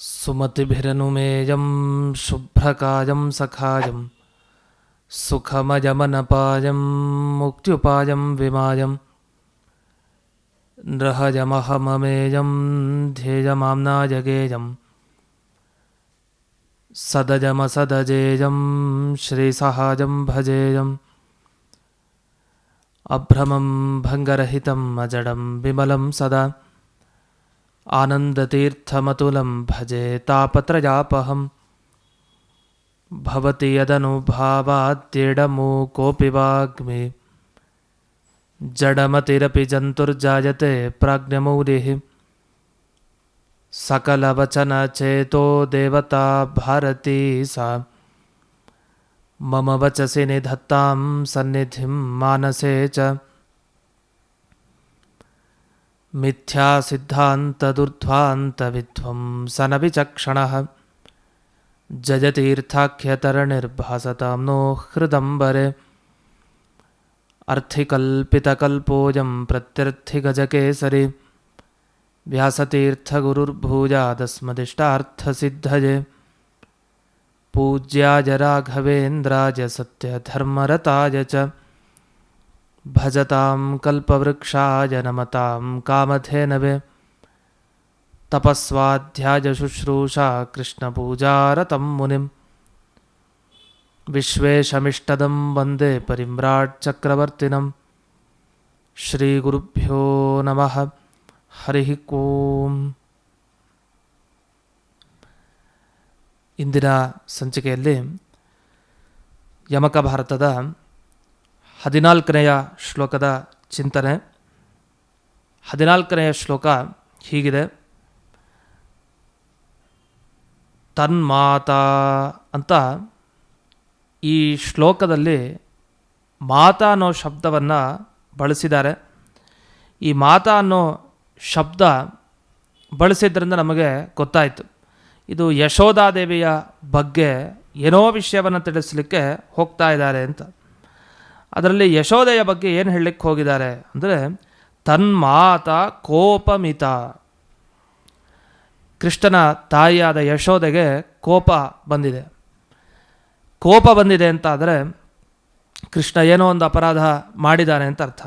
सुमतिभिरनुमेयं शुभ्रकायं सखायं सुखमयमनपायं मुक्त्युपायं विमायं नृहयमहममेयं ध्येयमाम्नायगेयं सदजमसदजेयं श्रीसहायं भजेयम् अभ्रमं भङ्गरहितम् अजडं विमलं सदा आनन्दतीर्थमतुलं भजे तापत्रयापहं। भवति यदनुभावाद्येडमूकोऽपि वाग्मि। जडमतिरपि जन्तुर्जायते प्राज्ञमौलिः। सकलवचनचेतो देवता भारती सा। मम वचसि निधत्तां सन्निधिं मानसे च। मिथ्यासिद्धान्तदुर्ध्वान्तविध्वंसनविचक्षणः जयतीर्थाख्यतरनिर्भासतां नो हृदम्बरे। अर्थिकल्पितकल्पोऽयं प्रत्यर्थिगजकेसरि। व्यासतीर्थगुरुर्भूयादस्मदिष्टार्थसिद्धये। पूज्याय राघवेन्द्राय सत्यधर्मरताय च। भजतां कल्पवृक्षाय नमतां कामधेनवे तपस्वाध्यायशुश्रूषा कृष्णपूजारतं मुनिं विश्वेशमिष्टदं वन्दे परिम्राट्चक्रवर्तिनं श्रीगुरुभ्यो नमः ಹರಿ ಓಂ ಇಂದಿನ ಸಂಚಿಕೆಯಲ್ಲಿ ಯಮಕ ಭಾರತದ ಹದಿನಾಲ್ಕನೆಯ ಶ್ಲೋಕದ ಚಿಂತನೆ. ಹದಿನಾಲ್ಕನೆಯ ಶ್ಲೋಕ ಹೀಗಿದೆ. ತನ್ಮಾತಾ ಅಂತ ಈ ಶ್ಲೋಕದಲ್ಲಿ ಮಾತಾ ಅನ್ನೋ ಶಬ್ದವನ್ನು ಬಳಸಿದ್ದಾರೆ. ಈ ಮಾತಾ ಅನ್ನೋ ಶಬ್ದ ಬಳಸಿದ್ರಿಂದ ನಮಗೆ ಗೊತ್ತಾಯಿತು. ಇದು ಯಶೋಧಾದೇವಿಯ ಬಗ್ಗೆ ಏನೋ ವಿಷಯವನ್ನು ತಿಳಿಸಲಿಕ್ಕೆ ಹೋಗ್ತಾ ಇದ್ದಾರೆ ಅಂತ. ಅದರಲ್ಲಿ ಯಶೋದೆಯ ಬಗ್ಗೆ ಏನು ಹೇಳಲಿಕ್ಕೆ ಹೋಗಿದ್ದಾರೆ ಅಂದರೆ ತನ್ಮಾತ ಕೋಪಮಿತ. ಕೃಷ್ಣನ ತಾಯಿಯಾದ ಯಶೋದೆಗೆ ಕೋಪ ಬಂದಿದೆ. ಕೋಪ ಬಂದಿದೆ ಅಂತ ಆದರೆ, ಕೃಷ್ಣ ಏನೋ ಒಂದು ಅಪರಾಧ ಮಾಡಿದ್ದಾನೆ ಅಂತ ಅರ್ಥ.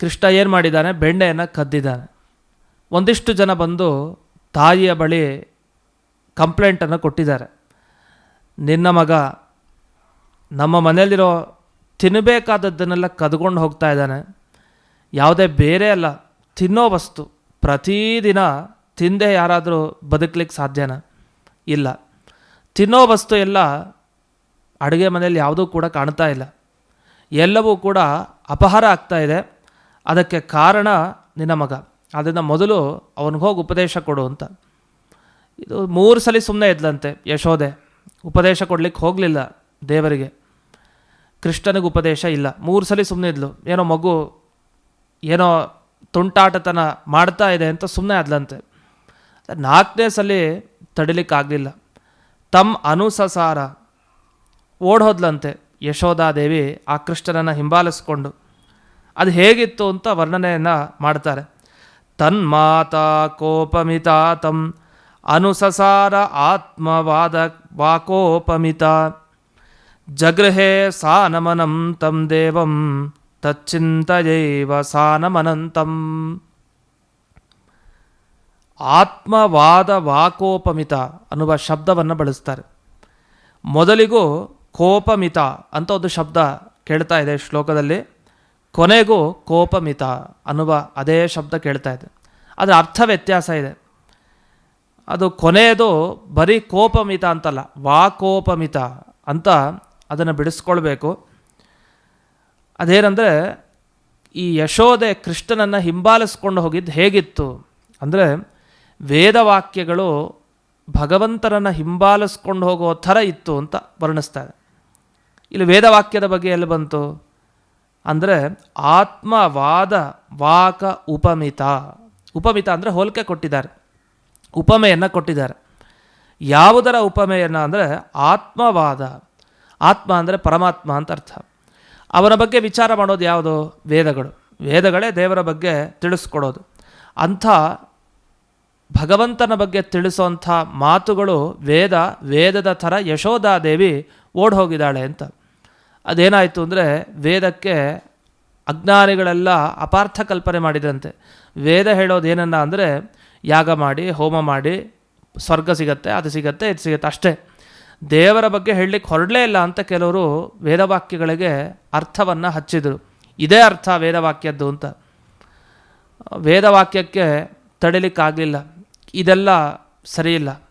ಕೃಷ್ಣ ಏನು ಮಾಡಿದ್ದಾನೆ? ಬೆಣ್ಣೆಯನ್ನು ಕದ್ದಿದ್ದಾನೆ. ಒಂದಿಷ್ಟು ಜನ ಬಂದು ತಾಯಿಯ ಬಳಿ ಕಂಪ್ಲೇಂಟನ್ನು ಕೊಟ್ಟಿದ್ದಾರೆ. ನಿನ್ನ ಮಗ ನಮ್ಮ ಮನೆಯಲ್ಲಿರೋ ತಿನ್ನಬೇಕಾದದ್ದನ್ನೆಲ್ಲ ಕದ್ಕೊಂಡು ಹೋಗ್ತಾ ಇದ್ದಾನೆ. ಯಾವುದೇ ಬೇರೆ ಅಲ್ಲ, ತಿನ್ನೋ ವಸ್ತು. ಪ್ರತಿದಿನ ತಿಂದೆ ಯಾರಾದರೂ ಬದುಕಲಿಕ್ಕೆ ಸಾಧ್ಯನಾ? ಇಲ್ಲ. ತಿನ್ನೋ ವಸ್ತು ಎಲ್ಲ ಅಡುಗೆ ಮನೆಯಲ್ಲಿ ಯಾವುದೂ ಕೂಡ ಕಾಣ್ತಾ ಇಲ್ಲ. ಎಲ್ಲವೂ ಕೂಡ ಅಪಹಾರ ಆಗ್ತಾ ಇದೆ. ಅದಕ್ಕೆ ಕಾರಣ ನಿನ್ನ ಮಗ. ಅದನ್ನು ಮೊದಲು ಅವನಿಗೆ ಹೋಗಿ ಉಪದೇಶ ಕೊಡು ಅಂತ. ಇದು ಮೂರು ಸಲ ಸುಮ್ಮನೆ ಇದ್ಲಂತೆ ಯಶೋದೆ ಉಪದೇಶ ಕೊಡಲಿಕ್ಕೆ ಹೋಗಲಿಲ್ಲ ದೇವರಿಗೆ. ಕೃಷ್ಣನಿಗೆ ಉಪದೇಶ ಇಲ್ಲ. ಮೂರು ಸಲ ಸುಮ್ಮನೆ ಇದ್ಲು. ಏನೋ ಮಗು ಏನೋ ತುಂಟಾಟತನ ಮಾಡ್ತಾ ಇದೆ ಅಂತ ಸುಮ್ಮನೆ ಆದ್ಲಂತೆ. ನಾಲ್ಕನೇ ಸಲ ತಡಿಲಿಕ್ಕಾಗಲಿಲ್ಲ. ತಮ್ಮ ಅನುಸಸಾರ ಓಡೋದ್ಲಂತೆ ಯಶೋಧಾದೇವಿ ಆ ಕೃಷ್ಣನನ್ನು ಹಿಂಬಾಲಿಸ್ಕೊಂಡು. ಅದು ಹೇಗಿತ್ತು ಅಂತ ವರ್ಣನೆಯನ್ನು ಮಾಡ್ತಾರೆ. ತನ್ಮಾತಾ ಕೋಪಮಿತ ತಂ ಅನುಸಸಾರ ಆತ್ಮವಾದ ವಾಕೋಪಮಿತ. ಜಗೃಹೇ ಸಾನಮನಂ ತಂ ದೇವಂ ತಚ್ಚಿಂತಯೈವ ಸಾನಮನಂತಂ ಆತ್ಮವಾದ ವಾಕೋಪಮಿತ ಅನ್ನುವ ಶಬ್ದವನ್ನು ಬಳಸ್ತಾರೆ. ಮೊದಲಿಗೂ ಕೋಪಮಿತ ಅಂತ ಒಂದು ಶಬ್ದ ಕೇಳ್ತಾ ಇದೆ ಶ್ಲೋಕದಲ್ಲಿ. ಕೊನೆಗೂ ಕೋಪಮಿತ ಅನ್ನುವ ಅದೇ ಶಬ್ದ ಕೇಳ್ತಾ ಇದೆ. ಅದರ ಅರ್ಥ ವ್ಯತ್ಯಾಸ ಇದೆ. ಅದು ಕೊನೆಯದು ಬರೀ ಕೋಪಮಿತ ಅಂತಲ್ಲ, ವಾಕೋಪಮಿತ ಅಂತ ಅದನ್ನು ಬಿಡಿಸ್ಕೊಳ್ಬೇಕು. ಅದೇನಂದರೆ, ಈ ಯಶೋದೆ ಕೃಷ್ಣನನ್ನು ಹಿಂಬಾಲಿಸ್ಕೊಂಡು ಹೋಗಿದ್ದು ಹೇಗಿತ್ತು? ಅಂದರೆ, ವೇದವಾಕ್ಯಗಳು ಭಗವಂತನನ್ನು ಹಿಂಬಾಲಿಸ್ಕೊಂಡು ಹೋಗೋ ಥರ ಇತ್ತು ಅಂತ ವರ್ಣಿಸ್ತಾರೆ. ಇಲ್ಲಿ ವೇದವಾಕ್ಯದ ಬಗ್ಗೆ ಎಲ್ಲಿ ಬಂತು? ಅಂದರೆ, ಆತ್ಮವಾದ ವಾಕ ಉಪಮಿತ. ಉಪಮಿತ ಅಂದರೆ ಹೋಲಿಕೆ ಕೊಟ್ಟಿದ್ದಾರೆ. ಉಪಮೆಯನ್ನು ಕೊಟ್ಟಿದ್ದಾರೆ. ಯಾವುದರ ಉಪಮೆಯನ್ನು ಅಂದರೆ, ಆತ್ಮವಾದ ಆತ್ಮ ಅಂದರೆ ಪರಮಾತ್ಮ ಅಂತ ಅರ್ಥ. ಅವನ ಬಗ್ಗೆ ವಿಚಾರ ಮಾಡೋದು ಯಾವುದು? ವೇದಗಳು. ವೇದಗಳೇ ದೇವರ ಬಗ್ಗೆ ತಿಳಿಸ್ಕೊಡೋದು. ಅಂಥ ಭಗವಂತನ ಬಗ್ಗೆ ತಿಳಿಸೋಂಥ ಮಾತುಗಳು ವೇದ, ವೇದದ ಥರ ಯಶೋಧಾದೇವಿ ಓಡ್ ಹೋಗಿದ್ದಾಳೆ ಅಂತ. ಅದೇನಾಯಿತು ಅಂದರೆ ವೇದಕ್ಕೆ ಅಜ್ಞಾನಿಗಳೆಲ್ಲ ಅಪಾರ್ಥ ಕಲ್ಪನೆ ಮಾಡಿದಂತೆ ವೇದ ಹೇಳೋದು ಏನನ್ನ ಅಂದರೆ ಯಾಗ ಮಾಡಿ, ಹೋಮ ಮಾಡಿ, ಸ್ವರ್ಗ ಸಿಗತ್ತೆ, ಅದು ಸಿಗತ್ತೆ, ಇದು ಸಿಗತ್ತೆ ಅಷ್ಟೇ. ದೇವರ ಬಗ್ಗೆ ಹೇಳಲಿಕ್ಕೆ ಹೊರಡಲೇ ಇಲ್ಲ ಅಂತ ಕೆಲವರು ವೇದವಾಕ್ಯಗಳಿಗೆ ಅರ್ಥವನ್ನು ಹಚ್ಚಿದರು. ಇದೇ ಅರ್ಥ ವೇದವಾಕ್ಯದ್ದು ಅಂತ. ವೇದವಾಕ್ಯಕ್ಕೆ ತಡಿಲಿಕ್ಕಾಗಲಿಲ್ಲ. ಇದೆಲ್ಲ ಸರಿಯಿಲ್ಲ.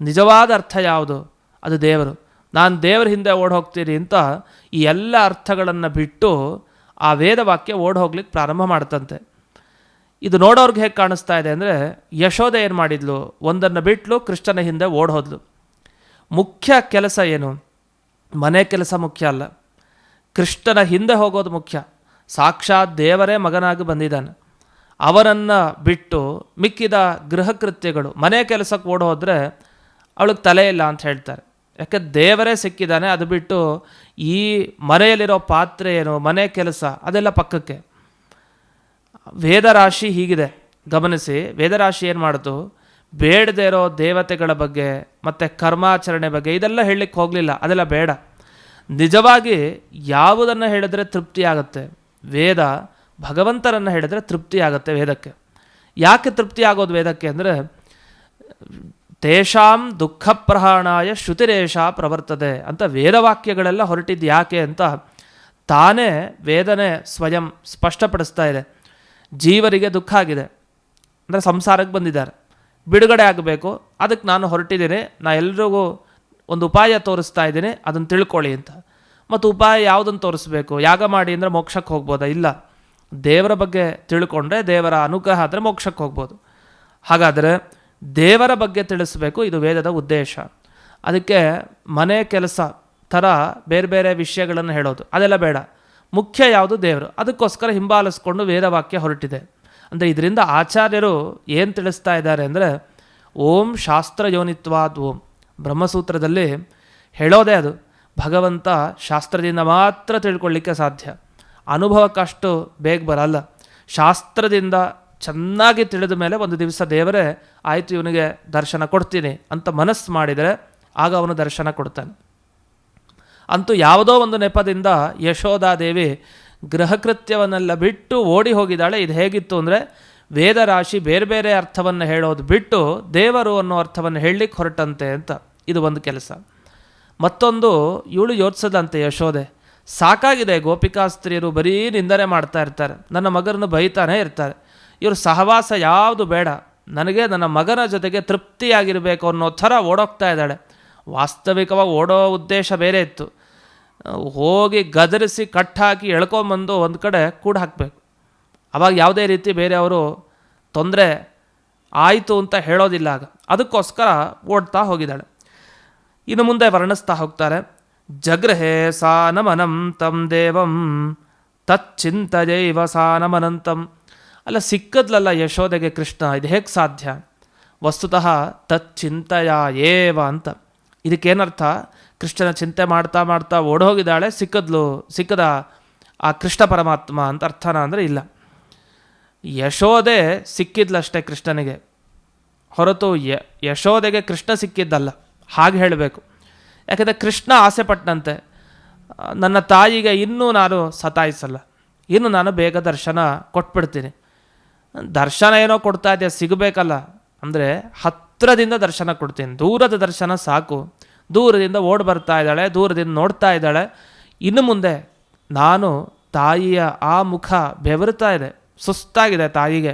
ನಿಜವಾದ ಅರ್ಥ ಯಾವುದು? ಅದು ದೇವರು. ನಾನು ದೇವರ ಹಿಂದೆ ಓಡ್ ಹೋಗ್ತೀನಿ ಅಂತ ಈ ಎಲ್ಲ ಅರ್ಥಗಳನ್ನು ಬಿಟ್ಟು ಆ ವೇದವಾಕ್ಯ ಓಡ್ ಹೋಗ್ಲಿಕ್ಕೆ ಪ್ರಾರಂಭ ಮಾಡ್ತಂತೆ. ಇದು ನೋಡೋರ್ಗೆ ಹೇಗೆ ಕಾಣಿಸ್ತಾ ಇದೆ ಅಂದರೆ ಯಶೋಧ ಏನು ಮಾಡಿದ್ಲು? ಒಂದನ್ನು ಬಿಟ್ಲು, ಕೃಷ್ಣನ ಹಿಂದೆ ಓಡ್ ಮುಖ್ಯ ಕೆಲಸ ಏನು? ಮನೆ ಕೆಲಸ ಮುಖ್ಯ ಅಲ್ಲ. ಕೃಷ್ಣನ ಹಿಂದೆ ಹೋಗೋದು ಮುಖ್ಯ. ಸಾಕ್ಷಾತ್ ದೇವರೇ ಮಗನಾಗಿ ಬಂದಿದ್ದಾನೆ. ಅವರನ್ನು ಬಿಟ್ಟು ಮಿಕ್ಕಿದ ಗೃಹ ಕೃತ್ಯಗಳು ಮನೆ ಕೆಲಸಕ್ಕೆ ಓಡೋದ್ರೆ ಅವಳಿಗೆ ತಲೆ ಇಲ್ಲ ಅಂತ ಹೇಳ್ತಾರೆ. ಯಾಕೆ ದೇವರೇ ಸಿಕ್ಕಿದ್ದಾನೆ, ಅದು ಬಿಟ್ಟು ಈ ಮನೆಯಲ್ಲಿರೋ ಪಾತ್ರೆ ಏನು, ಮನೆ ಕೆಲಸ, ಅದೆಲ್ಲ ಪಕ್ಕಕ್ಕೆ. ವೇದರಾಶಿ ಹೀಗಿದೆ. ಗಮನಿಸಿ, ವೇದರಾಶಿ ಏನು ಮಾಡ್ತು ಬೇಡದೇ ಇರೋ ದೇವತೆಗಳ ಬಗ್ಗೆ ಮತ್ತು ಕರ್ಮಾಚರಣೆ ಬಗ್ಗೆ ಇದೆಲ್ಲ ಹೇಳಲಿಕ್ಕೆ ಹೋಗಲಿಲ್ಲ. ಅದೆಲ್ಲ ಬೇಡ. ನಿಜವಾಗಿ ಯಾವುದನ್ನು ಹೇಳಿದ್ರೆ ತೃಪ್ತಿ ಆಗುತ್ತೆ? ವೇದ ಭಗವಂತರನ್ನು ಹೇಳಿದ್ರೆ ತೃಪ್ತಿ ಆಗುತ್ತೆ ವೇದಕ್ಕೆ. ಯಾಕೆ ತೃಪ್ತಿ ಆಗೋದು ವೇದಕ್ಕೆ ಅಂದರೆ, ತೇಷಾಂ ದುಃಖ ಪ್ರಹಾಣಾಯ ಶ್ರುತಿರೇಷ ಪ್ರವರ್ತದೆ ಅಂತ ವೇದವಾಕ್ಯಗಳೆಲ್ಲ ಹೊರಟಿದ್ದು ಯಾಕೆ ಅಂತ ತಾನೇ ವೇದನೆ ಸ್ವಯಂ ಸ್ಪಷ್ಟಪಡಿಸ್ತಾ ಇದೆ. ಜೀವರಿಗೆ ದುಃಖ ಆಗಿದೆ. ಅಂದರೆ ಸಂಸಾರಕ್ಕೆ ಬಂದಿದ್ದಾರೆ. ಬಿಡುಗಡೆ ಆಗಬೇಕು. ಅದಕ್ಕೆ ನಾನು ಹೊರಟಿದ್ದೀನಿ. ನಾ ಎಲ್ರಿಗೂ ಒಂದು ಉಪಾಯ ತೋರಿಸ್ತಾ ಇದ್ದೀನಿ. ಅದನ್ನು ತಿಳ್ಕೊಳ್ಳಿ ಅಂತ. ಮತ್ತು ಉಪಾಯ ಯಾವುದನ್ನು ತೋರಿಸ್ಬೇಕು? ಯಾಗ ಮಾಡಿ ಅಂದರೆ ಮೋಕ್ಷಕ್ಕೆ ಹೋಗ್ಬೋದಾ? ಇಲ್ಲ. ದೇವರ ಬಗ್ಗೆ ತಿಳ್ಕೊಂಡ್ರೆ ದೇವರ ಅನುಗ್ರಹ ಆದರೆ ಮೋಕ್ಷಕ್ಕೆ ಹೋಗ್ಬೋದು. ಹಾಗಾದರೆ ದೇವರ ಬಗ್ಗೆ ತಿಳಿಸ್ಬೇಕು. ಇದು ವೇದದ ಉದ್ದೇಶ. ಅದಕ್ಕೆ ಮನೆ ಕೆಲಸ ಥರ ಬೇರೆ ಬೇರೆ ವಿಷಯಗಳನ್ನು ಹೇಳೋದು. ಅದೆಲ್ಲ ಬೇಡ. ಮುಖ್ಯ ಯಾವುದು ದೇವರು? ಅದಕ್ಕೋಸ್ಕರ ಹಿಂಬಾಲಿಸ್ಕೊಂಡು ವೇದವಾಕ್ಯ ಹೊರಟಿದೆ. ಅಂದರೆ ಇದರಿಂದ ಆಚಾರ್ಯರು ಏನು ತಿಳಿಸ್ತಾ ಇದ್ದಾರೆ ಅಂದರೆ, ಓಂ ಶಾಸ್ತ್ರ ಯೋನಿತ್ವಾದ್ ಓಂ, ಬ್ರಹ್ಮಸೂತ್ರದಲ್ಲಿ ಹೇಳೋದೇ ಅದು, ಭಗವಂತ ಶಾಸ್ತ್ರದಿಂದ ಮಾತ್ರ ತಿಳ್ಕೊಳ್ಳಿಕ್ಕೆ ಸಾಧ್ಯ. ಅನುಭವಕ್ಕಷ್ಟು ಬೇಗ ಬರಲ್ಲ. ಶಾಸ್ತ್ರದಿಂದ ಚೆನ್ನಾಗಿ ತಿಳಿದ ಮೇಲೆ ಒಂದು ದಿವಸ ದೇವರೇ, ಆಯಿತು ಇವನಿಗೆ ದರ್ಶನ ಕೊಡ್ತೀನಿ ಅಂತ ಮನಸ್ಸು ಮಾಡಿದರೆ, ಆಗ ಅವನು ದರ್ಶನ ಕೊಡ್ತಾನೆ. ಅಂತೂ ಯಾವುದೋ ಒಂದು ನೆಪದಿಂದ ಯಶೋಧಾದೇವಿ ಗೃಹಕೃತ್ಯವನ್ನೆಲ್ಲ ಬಿಟ್ಟು ಓಡಿ ಹೋಗಿದ್ದಾಳೆ. ಇದು ಹೇಗಿತ್ತು ಅಂದರೆ ವೇದರಾಶಿ ಬೇರೆ ಬೇರೆ ಅರ್ಥವನ್ನು ಹೇಳೋದು ಬಿಟ್ಟು ದೇವರು ಅನ್ನೋ ಅರ್ಥವನ್ನು ಹೇಳಲಿಕ್ಕೆ ಹೊರಟಂತೆ ಅಂತ. ಇದು ಒಂದು ಕೆಲಸ. ಮತ್ತೊಂದು, ಇವಳು ಯೋಚಿಸದಂತೆ ಯಶೋದೆ ಸಾಕಾಗಿದೆ ಗೋಪಿಕಾಸ್ತ್ರೀಯರು ಬರೀ ನಿಂದನೆ ಮಾಡ್ತಾ ಇರ್ತಾರೆ. ನನ್ನ ಮಗನನ್ನು ಬೈತಾನೆ ಇರ್ತಾರೆ. ಇವರು ಸಹವಾಸ ಯಾವುದು ಬೇಡ. ನನಗೆ ನನ್ನ ಮಗನ ಜೊತೆಗೆ ತೃಪ್ತಿಯಾಗಿರಬೇಕು ಅನ್ನೋ ಥರ ಓಡೋಗ್ತಾ ಇದ್ದಾಳೆ. ವಾಸ್ತವಿಕವಾಗಿ ಓಡೋ ಉದ್ದೇಶ ಬೇರೆ ಇತ್ತು. ಹೋಗಿ ಗದರಿಸಿ ಕಟ್ಟಾಕಿ ಎಳ್ಕೊಂಬಂದು ಒಂದು ಕಡೆ ಕೂಡ ಹಾಕಬೇಕು. ಅವಾಗ ಯಾವುದೇ ರೀತಿ ಬೇರೆಯವರು ತೊಂದರೆ ಆಯಿತು ಅಂತ ಹೇಳೋದಿಲ್ಲ ಆಗ. ಅದಕ್ಕೋಸ್ಕರ ಓಡ್ತಾ ಹೋಗಿದ್ದಾಳೆ. ಇನ್ನು ಮುಂದೆ ವರ್ಣಿಸ್ತಾ ಹೋಗ್ತಾರೆ. ಜಗೃಹೇ ಸಾ ನಮನಂ ತಂ ದೇವಂ ತಚ್ಚಿಂತಜೈವ ಸಾ ಅಲ್ಲ, ಸಿಕ್ಕದ್ಲಲ್ಲ ಯಶೋದೆಗೆ ಕೃಷ್ಣ, ಇದು ಹೇಗೆ ಸಾಧ್ಯ? ವಸ್ತುತಃ ತಚ್ಚಿಂತಯ ಏವ ಅಂತ. ಇದಕ್ಕೇನರ್ಥ? ಕೃಷ್ಣನ ಚಿಂತೆ ಮಾಡ್ತಾ ಮಾಡ್ತಾ ಓಡೋಗಿದ್ದಾಳೆ, ಸಿಕ್ಕದ್ಲು, ಸಿಕ್ಕದ ಆ ಕೃಷ್ಣ ಪರಮಾತ್ಮ ಅಂತ ಅರ್ಥನ ಅಂದರೆ ಇಲ್ಲ. ಯಶೋದೆ ಸಿಕ್ಕಿದ್ಲಷ್ಟೇ ಕೃಷ್ಣನಿಗೆ. ಹೊರತು ಯ, ಯಶೋದೆಗೆ ಕೃಷ್ಣ ಸಿಕ್ಕಿದ್ದಲ್ಲ. ಹಾಗೆ ಹೇಳಬೇಕು. ಯಾಕೆಂದರೆ ಕೃಷ್ಣ ಆಸೆ ಪಟ್ಟಂತೆ ನನ್ನ ತಾಯಿಗೆ ಇನ್ನೂ ನಾನು ಸತಾಯಿಸಲ್ಲ. ಇನ್ನು ನಾನು ಬೇಗ ದರ್ಶನ ಕೊಟ್ಬಿಡ್ತೀನಿ. ದರ್ಶನ ಏನೋ ಕೊಡ್ತಾ ಇದೆಯಾ, ಸಿಗಬೇಕಲ್ಲ. ಅಂದರೆ ಹತ್ತಿರದಿಂದ ದರ್ಶನ ಕೊಡ್ತೀನಿ. ದೂರದ ದರ್ಶನ ಸಾಕು. ದೂರದಿಂದ ಓಡ್ ಬರ್ತಾ ಇದ್ದಾಳೆ, ದೂರದಿಂದ ನೋಡ್ತಾ ಇದ್ದಾಳೆ. ಇನ್ನು ಮುಂದೆ ನಾನು ತಾಯಿಯ ಆ ಮುಖ ಬೆವರ್ತಾ ಇದೆ, ಸುಸ್ತಾಗಿದೆ ತಾಯಿಗೆ.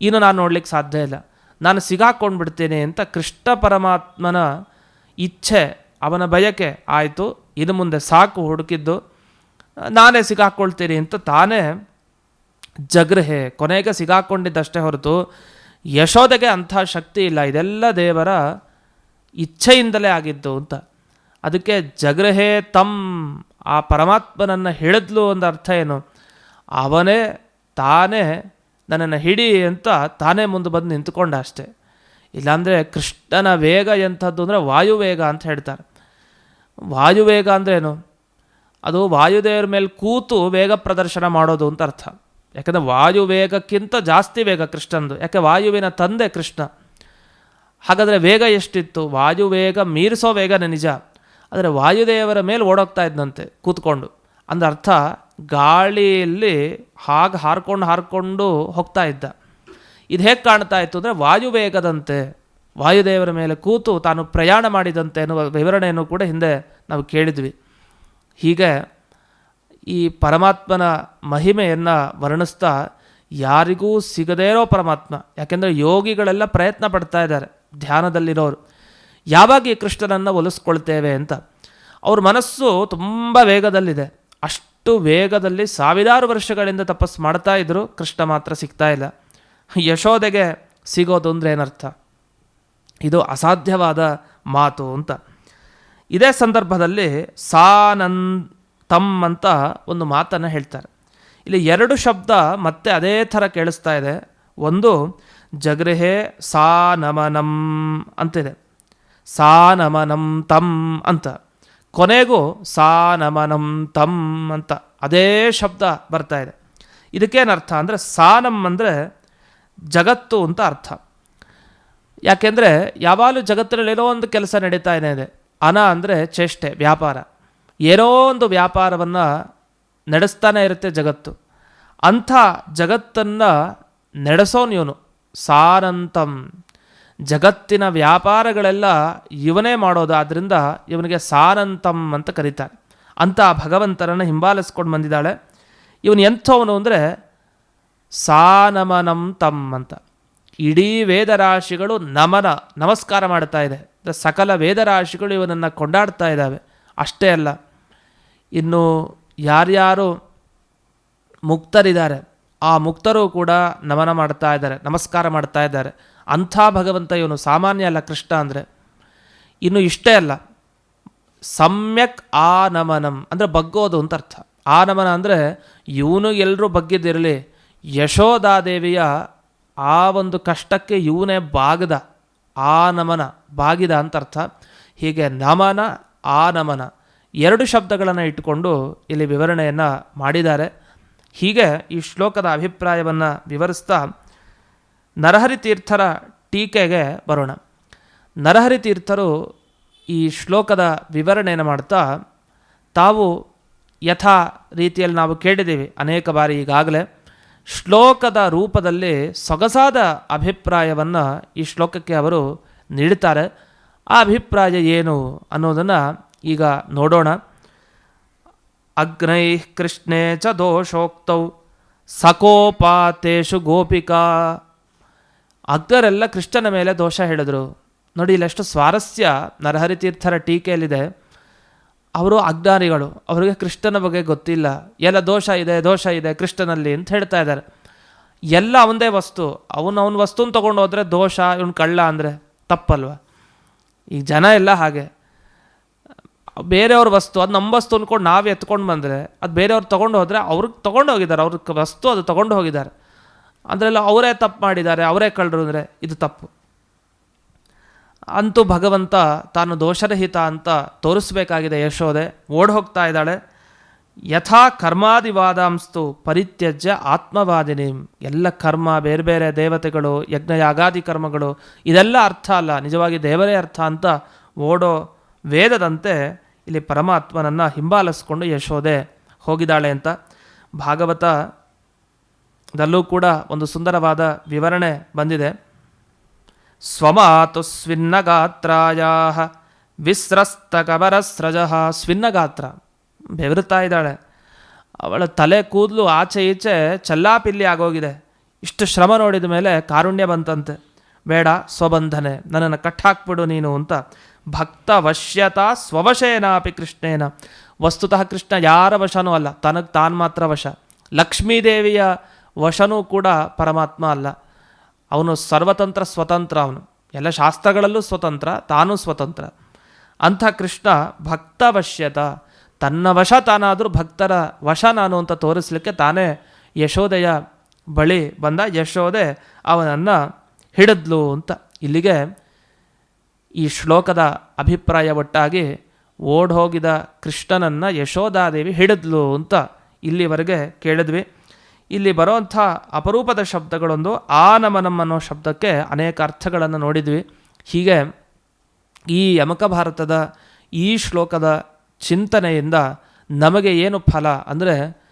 ಇನ್ನು ನಾನು ನೋಡ್ಲಿಕ್ಕೆ ಸಾಧ್ಯ ಇಲ್ಲ. ನಾನು ಸಿಗಾಕೊಂಡು ಬಿಡ್ತೇನೆ ಅಂತ ಕೃಷ್ಣ ಪರಮಾತ್ಮನ ಇಚ್ಛೆ, ಅವನ ಬಯಕೆ ಆಯಿತು. ಇನ್ನು ಮುಂದೆ ಸಾಕು ಹುಡುಕಿದ್ದು. ನಾನೇ ಸಿಗಾಕೊಳ್ತೀನಿ ಅಂತ ತಾನೇ ಜಗ್ರಹೆ, ಕೊನೆಗೆ ಸಿಗಾಕೊಂಡಿದ್ದಷ್ಟೇ ಹೊರತು ಯಶೋದೆಗೆ ಅಂಥ ಶಕ್ತಿ ಇಲ್ಲ. ಇದೆಲ್ಲ ದೇವರ ಇಚ್ಛೆಯಿಂದಲೇ ಆಗಿದ್ದು ಅಂತ. ಅದಕ್ಕೆ ಜಗೃಹೆ ತಮ್ ಆ ಪರಮಾತ್ಮನನ್ನು ಹಿಡಿದ್ಲು ಒಂದು ಅರ್ಥ ಏನು? ಅವನೇ ತಾನೇ ನನ್ನನ್ನು ಹಿಡಿ ಅಂತ ತಾನೇ ಮುಂದೆ ಬಂದು ನಿಂತ್ಕೊಂಡ ಅಷ್ಟೇ. ಇಲ್ಲಾಂದರೆ ಕೃಷ್ಣನ ವೇಗ ಎಂಥದ್ದು ಅಂದರೆ ವಾಯುವೇಗ ಅಂತ ಹೇಳ್ತಾರೆ. ವಾಯುವೇಗ ಅಂದ್ರೇನು ಅದು ವಾಯುದೇವರ ಮೇಲೆ ಕೂತು ವೇಗ ಪ್ರದರ್ಶನ ಮಾಡೋದು ಅಂತ ಅರ್ಥ. ಯಾಕಂದರೆ ವಾಯುವೇಗಕ್ಕಿಂತ ಜಾಸ್ತಿ ವೇಗ ಕೃಷ್ಣಂದು. ಯಾಕೆ? ವಾಯುವಿನ ತಂದೆ ಕೃಷ್ಣ. ಹಾಗಾದರೆ ವೇಗ ಎಷ್ಟಿತ್ತು? ವಾಯು ವೇಗ ಮೀರಿಸೋ ವೇಗನೇ ನಿಜ. ಆದರೆ ವಾಯುದೇವರ ಮೇಲೆ ಓಡೋಗ್ತಾ ಇದ್ದಂತೆ ಕೂತ್ಕೊಂಡು. ಅಂದ ಅರ್ಥ, ಗಾಳಿಯಲ್ಲಿ ಹಾಗೆ ಹಾರ್ಕೊಂಡು ಹಾರ್ಕೊಂಡು ಹೋಗ್ತಾ ಇದ್ದ. ಇದು ಹೇಗೆ ಕಾಣ್ತಾ ಇತ್ತು ಅಂದರೆ ವಾಯುವೇಗದಂತೆ ವಾಯುದೇವರ ಮೇಲೆ ಕೂತು ತಾನು ಪ್ರಯಾಣ ಮಾಡಿದಂತೆ ಎನ್ನುವ ವಿವರಣೆಯನ್ನು ಕೂಡ ಹಿಂದೆ ನಾವು ಕೇಳಿದ್ವಿ. ಹೀಗೆ ಈ ಪರಮಾತ್ಮನ ಮಹಿಮೆಯನ್ನು ವರ್ಣಿಸ್ತಾ ಯಾರಿಗೂ ಸಿಗದೇ ಇರೋ ಪರಮಾತ್ಮ. ಯಾಕೆಂದರೆ ಯೋಗಿಗಳೆಲ್ಲ ಪ್ರಯತ್ನ ಪಡ್ತಾ ಇದ್ದಾರೆ. ಧ್ಯಾನದಲ್ಲಿರೋರು, ಯಾವಾಗ ಈ ಕೃಷ್ಣನನ್ನು ಒಲಿಸ್ಕೊಳ್ತೇವೆ ಅಂತ. ಅವ್ರ ಮನಸ್ಸು ತುಂಬ ವೇಗದಲ್ಲಿದೆ. ಅಷ್ಟು ವೇಗದಲ್ಲಿ ಸಾವಿರಾರು ವರ್ಷಗಳಿಂದ ತಪಸ್ಸು ಮಾಡ್ತಾ ಇದ್ರು, ಕೃಷ್ಣ ಮಾತ್ರ ಸಿಗ್ತಾ ಇಲ್ಲ. ಯಶೋದೆಗೆ ಸಿಗೋದು ಅಂದರೆ ಏನರ್ಥ? ಇದು ಅಸಾಧ್ಯವಾದ ಮಾತು ಅಂತ. ಇದೇ ಸಂದರ್ಭದಲ್ಲಿ ಸಾನನ್ ತಮ್ ಅಂತ ಒಂದು ಮಾತನ್ನು ಹೇಳ್ತಾರೆ. ಇಲ್ಲಿ ಎರಡು ಶಬ್ದ ಮತ್ತೆ ಅದೇ ಥರ ಕೇಳಿಸ್ತಾ ಇದೆ. ಒಂದು ಜಗೃಹೆ ಸಾ ನಮನಂ ಅಂತಿದೆ. ಸಾ ನಮನಂ ತಂ ಅಂತ. ಕೊನೆಗೂ ಸಾ ನಮನಂ ತಂ ಅಂತ ಅದೇ ಶಬ್ದ ಬರ್ತಾ ಇದೆ. ಇದಕ್ಕೇನರ್ಥ ಅಂದರೆ ಸಾನಂ ಅಂದರೆ ಜಗತ್ತು ಅಂತ ಅರ್ಥ. ಯಾಕೆಂದರೆ ಯಾವಾಗಲೂ ಜಗತ್ತಿನಲ್ಲಿ ಏನೋ ಒಂದು ಕೆಲಸ ನಡೀತಾ ಇದೆ ಅನ ಅಂದರೆ ಚೇಷ್ಟೆ, ವ್ಯಾಪಾರ. ಏನೋ ಒಂದು ವ್ಯಾಪಾರವನ್ನು ನಡೆಸ್ತಾನೆ ಇರುತ್ತೆ ಜಗತ್ತು. ಅಂಥ ಜಗತ್ತನ್ನು ನಡೆಸೋನು ಇವನು. ಸಾನಂತಂ ಜಗತ್ತಿನ ವ್ಯಾಪಾರಗಳೆಲ್ಲ ಇವನೇ ಮಾಡೋದು ಆದ್ದರಿಂದ ಇವನಿಗೆ ಸಾರಂತಂ ಅಂತ ಕರೀತಾರೆ. ಅಂತ ಭಗವಂತನನ್ನು ಹಿಂಬಾಲಿಸ್ಕೊಂಡು ಬಂದಿದ್ದಾಳೆ. ಇವನು ಎಂಥವನು ಅಂದರೆ ಸಾನಮನಂ ತಮ್ ಅಂತ. ಇಡೀ ವೇದರಾಶಿಗಳು ನಮನ, ನಮಸ್ಕಾರ ಮಾಡ್ತಾ ಇದೆ. ಸಕಲ ವೇದರಾಶಿಗಳು ಇವನನ್ನು ಕೊಂಡಾಡ್ತಾ ಇದ್ದಾವೆ. ಅಷ್ಟೇ ಅಲ್ಲ. ಇನ್ನು ಯಾರ್ಯಾರು ಮುಕ್ತರಿದ್ದಾರೆ ಆ ಮುಕ್ತರು ಕೂಡ ನಮನ ಮಾಡ್ತಾ ಇದ್ದಾರೆ, ನಮಸ್ಕಾರ ಮಾಡ್ತಾ ಇದ್ದಾರೆ. ಅಂಥ ಭಗವಂತ ಇವನು ಸಾಮಾನ್ಯ ಅಲ್ಲ ಕೃಷ್ಣ ಅಂದರೆ. ಇನ್ನು ಇಷ್ಟೇ ಅಲ್ಲ, ಸಮ್ಯಕ್ ಆ ನಮನಂ ಅಂದರೆ ಬಗ್ಗೋದು ಅಂತ ಅರ್ಥ. ಆ ನಮನ ಅಂದರೆ ಇವನು ಎಲ್ಲರೂ ಬಗ್ಗಿದ್ದಿರಲಿ ಯಶೋಧಾದೇವಿಯ ಆ ಒಂದು ಕಷ್ಟಕ್ಕೆ ಇವನೇ ಬಾಗದ, ಆ ನಮನ ಬಾಗಿದ ಅಂತ ಅರ್ಥ. ಹೀಗೆ ನಮನ, ಆ ನಮನ ಎರಡು ಶಬ್ದಗಳನ್ನು ಇಟ್ಟುಕೊಂಡು ಇಲ್ಲಿ ವಿವರಣೆಯನ್ನು ಮಾಡಿದ್ದಾರೆ. ಹೀಗೆ ಈ ಶ್ಲೋಕದ ಅಭಿಪ್ರಾಯವನ್ನು ವಿವರಿಸ್ತಾ ನರಹರಿ ತೀರ್ಥರ ಟೀಕೆಗೆ ಬರೋಣ. ನರಹರಿ ತೀರ್ಥರು ಈ ಶ್ಲೋಕದ ವಿವರಣೆಯನ್ನು ಮಾಡ್ತಾ, ತಾವು ಯಥಾ ರೀತಿಯಲ್ಲಿ ನಾವು ಕೇಳಿದ್ದೀವಿ ಅನೇಕ ಬಾರಿ ಈಗಾಗಲೇ, ಶ್ಲೋಕದ ರೂಪದಲ್ಲಿ ಸೊಗಸಾದ ಅಭಿಪ್ರಾಯವನ್ನು ಈ ಶ್ಲೋಕಕ್ಕೆ ಅವರು ನೀಡುತ್ತಾರೆ ಆ ಅಭಿಪ್ರಾಯ ಏನು ಅನ್ನೋದನ್ನು ಈಗ ನೋಡೋಣ. ಅಗ್ನೈ ಕೃಷ್ಣೇ ಚ ದೋಷೋಕ್ತೌ ಸಕೋಪಾತೇಶು ಗೋಪಿಕಾ ಅಗ್ನರೆಲ್ಲ ಕೃಷ್ಣನ ಮೇಲೆ ದೋಷ ಹೇಳಿದರು. ನೋಡಿ, ಇಲ್ಲೆಷ್ಟು ಸ್ವಾರಸ್ಯ ನರಹರಿ ತೀರ್ಥರ ಟೀಕೆಯಲ್ಲಿದೆ. ಅವರು ಅಜ್ಞಾನಿಗಳು. ಅವರಿಗೆ ಕೃಷ್ಣನ ಬಗ್ಗೆ ಗೊತ್ತಿಲ್ಲ. ಎಲ್ಲ ದೋಷ ಇದೆ ದೋಷ ಇದೆ ಕೃಷ್ಣನಲ್ಲಿ ಅಂತ ಹೇಳ್ತಾ ಇದ್ದಾರೆ. ಎಲ್ಲ ಅವನದೇ ವಸ್ತು. ಅವನು ಅವನ ವಸ್ತುನ ತೊಗೊಂಡು ಹೋದರೆ ದೋಷ, ಇವನು ಕಳ್ಳ ಅಂದರೆ ತಪ್ಪಲ್ವ? ಈಗ ಜನ ಎಲ್ಲ ಹಾಗೆ. ಬೇರೆಯವ್ರ ವಸ್ತು, ಅದು ನಮ್ಮ ವಸ್ತು ಅಂದ್ಕೊಂಡು ನಾವು ಎತ್ಕೊಂಡು ಬಂದರೆ, ಅದು ಬೇರೆಯವ್ರು ತೊಗೊಂಡು ಹೋದರೆ ಅವ್ರಿಗೆ ತೊಗೊಂಡು ಹೋಗಿದ್ದಾರೆ ಅವ್ರ ವಸ್ತು ಅದು ತೊಗೊಂಡು ಹೋಗಿದ್ದಾರೆ. ಅದರಲ್ಲ ಅವರೇ ತಪ್ಪು ಮಾಡಿದ್ದಾರೆ, ಅವರೇ ಕಳ್ಳರು ಅಂದರೆ ಇದು ತಪ್ಪು. ಅಂತೂ ಭಗವಂತ ತಾನು ದೋಷರಹಿತ ಅಂತ ತೋರಿಸ್ಬೇಕಾಗಿದೆ ಯಶೋದೆ ಓಡ್ ಹೋಗ್ತಾ ಇದ್ದಾಳೆ. ಯಥಾ ಕರ್ಮಾದಿವಾದಾಂಸ್ತು ಪರಿತ್ಯಜ್ಯ ಆತ್ಮವಾದಿನಿ. ಎಲ್ಲ ಕರ್ಮ, ಬೇರೆ ಬೇರೆ ದೇವತೆಗಳು ಯಜ್ಞ ಯಾಗಾದಿ ಕರ್ಮಗಳು, ಇದೆಲ್ಲ ಅರ್ಥ ಅಲ್ಲ. ನಿಜವಾಗಿ ದೇವರೇ ಅರ್ಥ ಅಂತ ಓಡೋ ವೇದದಂತೆ ಇಲ್ಲಿ ಪರಮಾತ್ಮನನ್ನು ಹಿಂಬಾಲಿಸ್ಕೊಂಡು ಯಶೋದೆ ಹೋಗಿದ್ದಾಳೆ ಅಂತ ಭಾಗವತದಲ್ಲೂ ಕೂಡ ಒಂದು ಸುಂದರವಾದ ವಿವರಣೆ ಬಂದಿದೆ. ಸ್ವಮಾತು ಸ್ವಿನ್ನಗಾತ್ರಾಯ ಸ್ವಿನ್ನ ಸ್ವಿನ್ನಗಾತ್ರ, ಬೆವರುತ್ತಾ ಇದ್ದಾಳೆ. ಅವಳ ತಲೆ ಕೂದಲು ಆಚೆ ಈಚೆ ಚಲ್ಲಾಪಿಲ್ಲಿ ಆಗೋಗಿದೆ. ಇಷ್ಟು ಶ್ರಮ ನೋಡಿದ ಮೇಲೆ ಕಾರುಣ್ಯ ಬಂತಂತೆ. ಬೇಡ, ಸ್ವಬಂಧನೆ, ನನ್ನನ್ನು ಕಟ್ಟಾಕ್ಬಿಡು ನೀನು ಅಂತ ಭಕ್ತ ಸ್ವವಶೇನ ಸ್ವವಶೇನಾಪಿ ಕೃಷ್ಣೇನ. ವಸ್ತುತಃ ಕೃಷ್ಣ ಯಾರ ವಶನೂ ಅಲ್ಲ, ತನಗೆ ತಾನು ಮಾತ್ರ ವಶ. ಲಕ್ಷ್ಮೀದೇವಿಯ ವಶನೂ ಕೂಡ ಪರಮಾತ್ಮ ಅಲ್ಲ. ಅವನು ಸರ್ವತಂತ್ರ, ಸ್ವತಂತ್ರ ಅವನು. ಎಲ್ಲ ಶಾಸ್ತ್ರಗಳಲ್ಲೂ ಸ್ವತಂತ್ರ, ತಾನೂ ಸ್ವತಂತ್ರ. ಅಂಥ ಕೃಷ್ಣ ಭಕ್ತವಶ್ಯತ. ತನ್ನ ವಶ ತಾನಾದರೂ ಭಕ್ತರ ವಶ ನಾನು ಅಂತ ತೋರಿಸ್ಲಿಕ್ಕೆ ತಾನೇ ಯಶೋದೆಯ ಬಳಿ ಬಂದ ಯಶೋದೆ ಅವನನ್ನು ಹಿಡಿದ್ಲು ಅಂತ. ಇಲ್ಲಿಗೆ ಈ ಶ್ಲೋಕದ ಅಭಿಪ್ರಾಯ ಒಟ್ಟಾಗಿ ಓಡ್ ಹೋಗಿದ ಕೃಷ್ಣನನ್ನು ಯಶೋಧಾದೇವಿ ಹಿಡಿದ್ಲು ಅಂತ ಇಲ್ಲಿವರೆಗೆ ಕೇಳಿದ್ವಿ. ಇಲ್ಲಿ ಬರೋವಂಥ ಅಪರೂಪದ ಶಬ್ದಗಳೊಂದು ಆ ನಮನಂ ಅನ್ನೋ ಶಬ್ದಕ್ಕೆ ಅನೇಕ ಅರ್ಥಗಳನ್ನು ನೋಡಿದ್ವಿ. ಹೀಗೆ ಈ ಯಮಕ ಭಾರತದ ಈ ಶ್ಲೋಕದ ಚಿಂತನೆಯಿಂದ ನಮಗೆ ಏನು ಫಲ? ಅಂದರೆ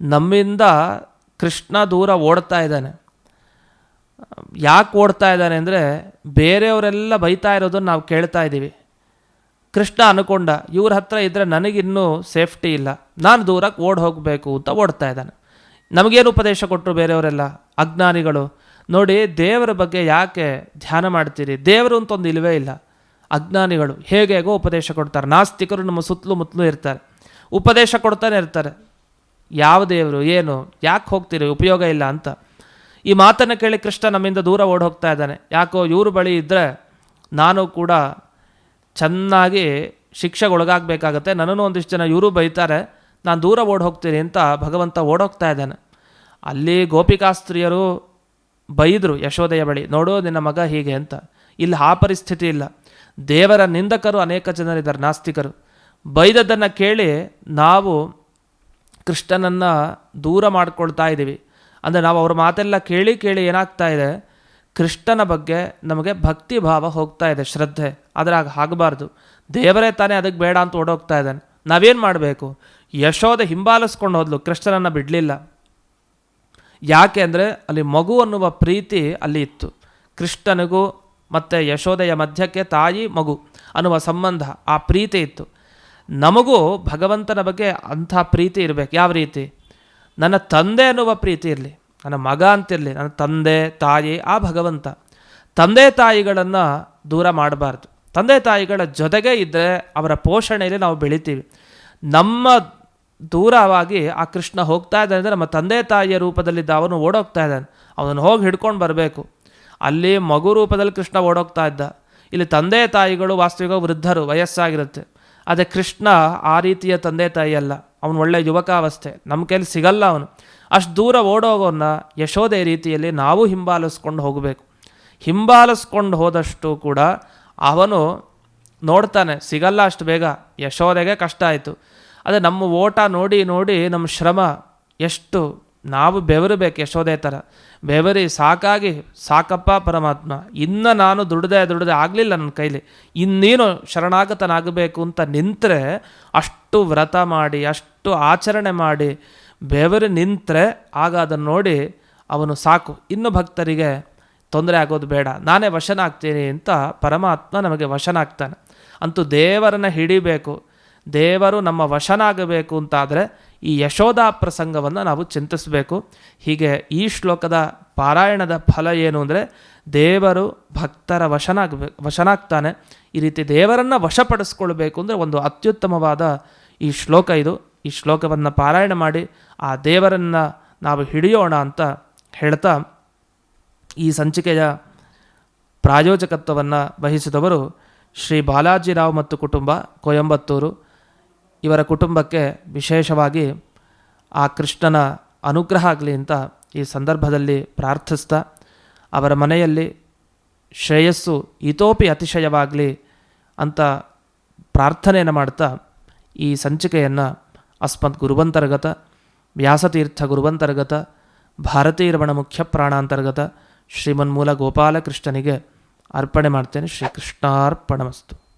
ನಮ್ಮಿಂದ ಕೃಷ್ಣ ದೂರ ಓಡ್ತಾ ಇದ್ದಾನೆ. ಯಾಕೆ ಓಡ್ತಾ ಇದ್ದಾನೆ ಅಂದರೆ ಬೇರೆಯವರೆಲ್ಲ ಬೈತಾ ಇರೋದನ್ನು ನಾವು ಕೇಳ್ತಾ ಇದ್ದೀವಿ. ಕೃಷ್ಣ ಅನ್ಕೊಂಡ, ಇವ್ರ ಹತ್ರ ಇದ್ದರೆ ನನಗಿನ್ನೂ ಸೇಫ್ಟಿ ಇಲ್ಲ. ನಾನು ದೂರಕ್ಕೆ ಓಡಿ ಹೋಗಬೇಕು ಅಂತ ಓಡ್ತಾ ಇದ್ದಾನೆ. ನಮಗೇನು ಉಪದೇಶ ಕೊಟ್ಟರು ಬೇರೆಯವರೆಲ್ಲ? ಅಜ್ಞಾನಿಗಳು. ನೋಡಿ, ದೇವರ ಬಗ್ಗೆ ಯಾಕೆ ಧ್ಯಾನ ಮಾಡ್ತೀರಿ? ದೇವರು ಅಂತ ಒಂದು ಇಲ್ಲವೇ ಇಲ್ಲ. ಅಜ್ಞಾನಿಗಳು. ಹೇಗೆ ಹೇಗೋ ಉಪದೇಶ ಕೊಡ್ತಾರೆ. ನಾಸ್ತಿಕರು ನಮ್ಮ ಸುತ್ತಲೂ ಮುತ್ತಲೂ ಇರ್ತಾರೆ. ಉಪದೇಶ ಕೊಡ್ತಾನೆ ಇರ್ತಾರೆ. ಯಾವ ದೇವರು? ಏನು? ಯಾಕೆ ಹೋಗ್ತೀರಿ? ಉಪಯೋಗ ಇಲ್ಲ ಅಂತ. ಈ ಮಾತನ್ನು ಕೇಳಿ ಕೃಷ್ಣ ನಮ್ಮಿಂದ ದೂರ ಓಡಿ ಹೋಗ್ತಾ ಇದ್ದಾನೆ. ಯಾಕೋ ಇವರು ಬಳಿ ಇದ್ದರೆ ನಾನು ಕೂಡ ಚೆನ್ನಾಗಿ ಶಿಕ್ಷೆಗೆ ಒಳಗಾಗಬೇಕಾಗತ್ತೆ ನನ್ನನ್ನು ಒಂದಿಷ್ಟು ಜನ ಇವರು ಬೈತಾರೆ. ನಾನು ದೂರ ಓಡಿ ಹೋಗ್ತೀನಿ ಅಂತ ಭಗವಂತ ಓಡೋಗ್ತಾ ಇದ್ದಾನೆ. ಅಲ್ಲಿ ಗೋಪಿಕಾಸ್ತ್ರೀಯರು ಬೈದರು ಯಶೋದೆಯ ಬಳಿ, ನೋಡು, ನಿನ್ನ ಮಗ ಹೀಗೆ ಅಂತ. ಇಲ್ಲಿ ಆ ಪರಿಸ್ಥಿತಿ ಇಲ್ಲ. ದೇವರ ನಿಂದಕರು ಅನೇಕ ಜನರಿದ್ದಾರೆ, ನಾಸ್ತಿಕರು. ಬೈದದ್ದನ್ನು ಕೇಳಿ ನಾವು ಕೃಷ್ಣನನ್ನು ದೂರ ಮಾಡಿಕೊಳ್ತಾ ಇದ್ದೀವಿ ಅಂದರೆ ನಾವು ಅವ್ರ ಮಾತೆಲ್ಲ ಕೇಳಿ ಕೇಳಿ ಏನಾಗ್ತಾ ಇದೆ? ಕೃಷ್ಣನ ಬಗ್ಗೆ ನಮಗೆ ಭಕ್ತಿ ಭಾವ ಹೋಗ್ತಾ ಇದೆ, ಶ್ರದ್ಧೆ. ಆದರೆ ಆಗ ಆಗಬಾರ್ದು. ದೇವರೇ ತಾನೇ ಅದಕ್ಕೆ ಬೇಡ ಅಂತ ಓಡೋಗ್ತಾ ಇದ್ದಾನೆ. ನಾವೇನು ಮಾಡಬೇಕು? ಯಶೋದೆ ಹಿಂಬಾಲಿಸ್ಕೊಂಡು ಹೋದ್ಲು, ಕೃಷ್ಣನನ್ನು ಬಿಡಲಿಲ್ಲ. ಯಾಕೆ ಅಂದರೆ ಅಲ್ಲಿ ಮಗು ಅನ್ನುವ ಪ್ರೀತಿ ಅಲ್ಲಿ ಇತ್ತು. ಕೃಷ್ಣನಿಗೂ ಮತ್ತು ಯಶೋದೆಯ ಮಧ್ಯಕ್ಕೆ ತಾಯಿ, ಮಗು ಅನ್ನುವ ಸಂಬಂಧ ಆ ಪ್ರೀತಿ ಇತ್ತು. ನಮಗೂ ಭಗವಂತನ ಬಗ್ಗೆ ಅಂಥ ಪ್ರೀತಿ ಇರಬೇಕು. ಯಾವ ರೀತಿ? ನನ್ನ ತಂದೆ ಅನ್ನುವ ಪ್ರೀತಿ ಇರಲಿ, ನನ್ನ ಮಗ ಅಂತಿರಲಿ, ನನ್ನ ತಂದೆ, ತಾಯಿ, ಆ ಭಗವಂತ, ತಂದೆ ತಾಯಿಗಳನ್ನು ದೂರ ಮಾಡಬಾರ್ದು. ತಂದೆ ತಾಯಿಗಳ ಜೊತೆಗೆ ಇದ್ದರೆ ಅವರ ಪೋಷಣೆಯಲ್ಲಿ ನಾವು ಬೆಳಿತೀವಿ. ನಮ್ಮ ದೂರವಾಗಿ ಆ ಕೃಷ್ಣ ಹೋಗ್ತಾ ಇದ್ದಾನೆ ಅಂದರೆ ನಮ್ಮ ತಂದೆ ತಾಯಿಯ ರೂಪದಲ್ಲಿದ್ದ ಅವನು ಓಡೋಗ್ತಾ ಇದ್ದಾನೆ. ಅವನು ಹೋಗಿ ಹಿಡ್ಕೊಂಡು ಬರಬೇಕು. ಅಲ್ಲಿ ಮಗು ರೂಪದಲ್ಲಿ ಕೃಷ್ಣ ಓಡೋಗ್ತಾ ಇದ್ದ. ಇಲ್ಲಿ ತಂದೆ ತಾಯಿಗಳು ವಾಸ್ತವಿಕ ವೃದ್ಧರು, ವಯಸ್ಸಾಗಿರುತ್ತೆ. ಅದೇ ಕೃಷ್ಣ ಆ ರೀತಿಯ ತಂದೆ ತಾಯಿ ಅಲ್ಲ ಅವನು ಒಳ್ಳೆ ಯುವಕಾವಸ್ಥೆ. ನಮ್ಮ ಕೈಲಿ ಸಿಗಲ್ಲ ಅವನು. ಅಷ್ಟು ದೂರ ಓಡೋಗೋನ್ನ ಯಶೋದೆ ರೀತಿಯಲ್ಲಿ ನಾವು ಹಿಂಬಾಲಿಸ್ಕೊಂಡು ಹೋಗಬೇಕು. ಹಿಂಬಾಲಿಸ್ಕೊಂಡು ಹೋದಷ್ಟು ಕೂಡ ಅವನು ನೋಡ್ತಾನೆ, ಸಿಗಲ್ಲ ಅಷ್ಟು ಬೇಗ. ಯಶೋದೆಗೆ ಕಷ್ಟ ಆಯಿತು. ಅದೇ ನಮ್ಮ ಓಟ ನೋಡಿ ನೋಡಿ, ನಮ್ಮ ಶ್ರಮ ಎಷ್ಟು ನಾವು ಬೆವರಬೇಕು ಯಶೋದೆ ಥರ. ಬೆವರಿ ಸಾಕಾಗಿ, ಸಾಕಪ್ಪ ಪರಮಾತ್ಮ, ಇನ್ನು ನಾನು ದುಡ್ದೆ ದುಡ್ದೆ ಆಗಲಿಲ್ಲ ನನ್ನ ಕೈಲಿ. ಇನ್ನೇನು ಶರಣಾಗತನಾಗಬೇಕು ಅಂತ ನಿಂತರೆ ಅಷ್ಟು ವ್ರತ ಮಾಡಿ, ಅಷ್ಟು ಆಚರಣೆ ಮಾಡಿ, ಬೆವರು ನಿಂತರೆ ಆಗ ಅದನ್ನು ನೋಡಿ ಅವನು ಸಾಕು. ಇನ್ನು ಭಕ್ತರಿಗೆ ತೊಂದರೆ ಆಗೋದು ಬೇಡ. ನಾನೇ ವಶನಾಗ್ತೀನಿ ಅಂತ ಪರಮಾತ್ಮ ನಮಗೆ ವಶನಾಗ್ತಾನೆ. ಅಂತೂ ದೇವರನ್ನು ಹಿಡಿಬೇಕು. ದೇವರು ನಮ್ಮ ವಶನಾಗಬೇಕು ಅಂತಾದರೆ ಈ ಯಶೋಧ ಪ್ರಸಂಗವನ್ನು ನಾವು ಚಿಂತಿಸಬೇಕು. ಹೀಗೆ ಈ ಶ್ಲೋಕದ ಪಾರಾಯಣದ ಫಲ ಏನು ಅಂದರೆ ದೇವರು ಭಕ್ತರ ವಶನಾಗಬೇಕು ವಶನಾಗ್ತಾನೆ. ಈ ರೀತಿ ದೇವರನ್ನು ವಶಪಡಿಸ್ಕೊಳ್ಬೇಕು ಅಂದರೆ ಒಂದು ಅತ್ಯುತ್ತಮವಾದ ಈ ಶ್ಲೋಕ ಇದು. ಈ ಶ್ಲೋಕವನ್ನು ಪಾರಾಯಣ ಮಾಡಿ ಆ ದೇವರನ್ನು ನಾವು ಹಿಡಿಯೋಣ ಅಂತ ಹೇಳ್ತಾ ಈ ಸಂಚಿಕೆಯ ಪ್ರಾಯೋಜಕತ್ವವನ್ನು ವಹಿಸಿದವರು ಶ್ರೀ ಬಾಲಾಜಿರಾವ್ ಮತ್ತು ಕುಟುಂಬ, ಕೊಯಂಬತ್ತೂರು. ಇವರ ಕುಟುಂಬಕ್ಕೆ ವಿಶೇಷವಾಗಿ ಆ ಕೃಷ್ಣನ ಅನುಗ್ರಹ ಆಗಲಿ ಅಂತ ಈ ಸಂದರ್ಭದಲ್ಲಿ ಪ್ರಾರ್ಥಿಸ್ತಾ ಅವರ ಮನೆಯಲ್ಲಿ ಶ್ರೇಯಸ್ಸು ಇತೋಪಿ ಅತಿಶಯವಾಗಲಿ ಅಂತ ಪ್ರಾರ್ಥನೆಯನ್ನು ಮಾಡ್ತಾ ಈ ಸಂಚಿಕೆಯನ್ನು ಅಸ್ಮತ್ ಗುರುವಂತರ್ಗತ, ವ್ಯಾಸತೀರ್ಥ ಗುರುವಂತರ್ಗತ ಭಾರತೀರಮಣ ಮುಖ್ಯ ಪ್ರಾಣಾಂತರ್ಗತ ಶ್ರೀಮನ್ಮೂಲ ಗೋಪಾಲಕೃಷ್ಣನಿಗೆ ಅರ್ಪಣೆ ಮಾಡ್ತೇನೆ. ಶ್ರೀಕೃಷ್ಣಾರ್ಪಣಮಸ್ತು.